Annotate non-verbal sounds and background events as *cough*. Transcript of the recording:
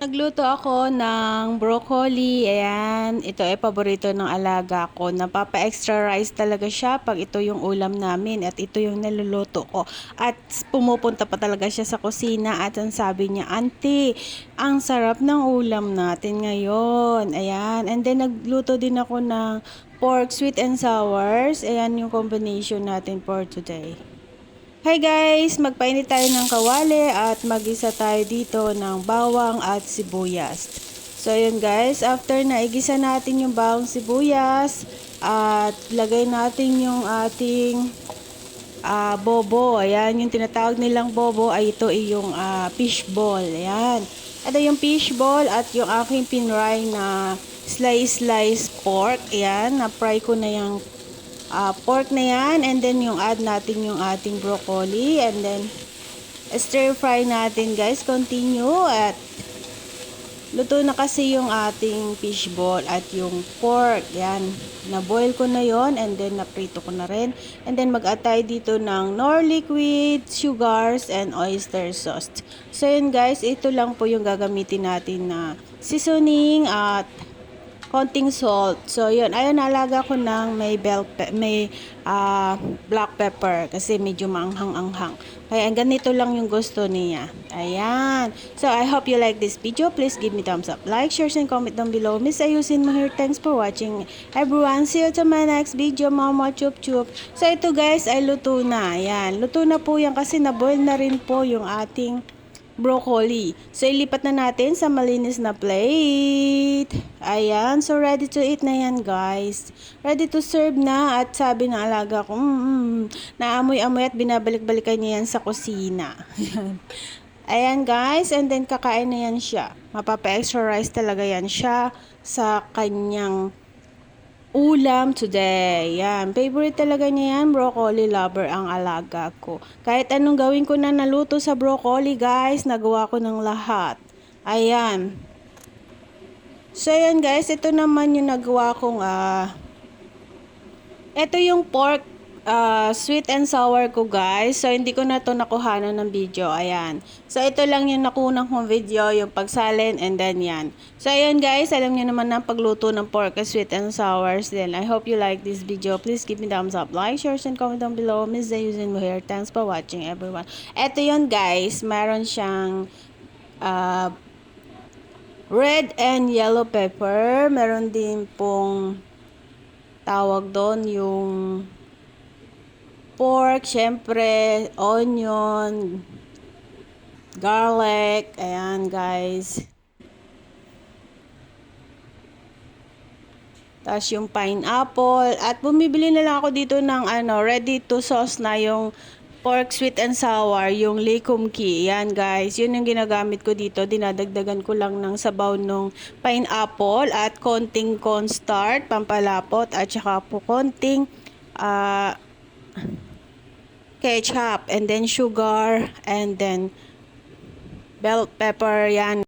Nagluto ako ng broccoli. Ayan. Ito ay paborito ng alaga ko. Napapa-extra rice talaga siya pag ito yung ulam namin. At ito yung naluluto ko. At pumupunta pa talaga siya sa kusina. At ang sabi niya, Auntie, ang sarap ng ulam natin ngayon. Ayan. And then nagluto din ako ng pork sweet and sours. Ayan yung combination natin for today. Hi guys! Magpainit tayo ng kawali at magisa tayo dito ng bawang at sibuyas. So yun guys, after na igisa natin yung bawang sibuyas at lagay natin yung ating ah, bobo. Ayan, yung tinatawag nilang bobo ay ito yung ah, fish ball. Ayan. Ito yung fish ball at yung aking pinry na slice-slice pork. Ayan, na-fry ko na yung ah, pork na yan and then yung add natin yung ating broccoli and then stir fry natin guys. Continue at luto na kasi yung ating fish ball at yung pork. Yan na boil ko na yon and then naprito ko na rin. And then mag add tayo dito ng nor liquid sugars and oyster sauce. So yun guys ito lang po yung gagamitin natin na seasoning at konting salt. So, yun. Ayun, nalaga ko ng may bell pe- may ah, black pepper kasi medyo maanghang-anghang. Kaya ganito lang yung gusto niya. Ayan. So, I hope you like this video. Please give me thumbs up. Like, share, and comment down below. Miss Ayusin mo here. Thanks for watching. Everyone, see you to my next video. Mama, chup chup. So, ito guys ay luto na. Ayan. Luto na po yan kasi naboil na rin po yung ating broccoli. So, ilipat na natin sa malinis na plate. Ayan. So, ready to eat na yan, guys. Ready to serve na. At sabi ng alaga ko, mm, mm, naamoy-amoy at binabalik-balikan niya yan sa kusina. *laughs* Ayan, guys. And then, kakain na yan siya. Mapapa-extra rice talaga yan siya sa kanyang ulam today. Yan. Favorite talaga niya yan. Broccoli lover ang alaga ko. Kahit anong gawin ko na naluto sa broccoli, guys, nagawa ko ng lahat. Ayan. So, yan guys. Ito naman yung nagawa kong, ah, ito yung pork ah, sweet and sour ko guys. So, hindi ko na to nakuhanan ng video. Ayan. So, ito lang yung nakunan kong video, yung pagsalin and then yan. So, ayan guys. Alam niyo naman ang pagluto ng pork sweet and sours. Then, I hope you like this video. Please give me thumbs up, like, share, and comment down below. Miss Zayusin mo here. Thanks for watching everyone. Ito yun guys. Meron siyang ah, red and yellow pepper. Meron din pong tawag doon yung pork, syempre, onion, garlic, ayan guys. Tapos yung pineapple. At bumibili na lang ako dito ng ano, ready to sauce na yung pork sweet and sour, yung likumki. Yan guys, yun yung ginagamit ko dito. Dinadagdagan ko lang ng sabaw ng pineapple at konting cornstarch, pampalapot, at saka po konting ah ketchup and then sugar and then bell pepper yan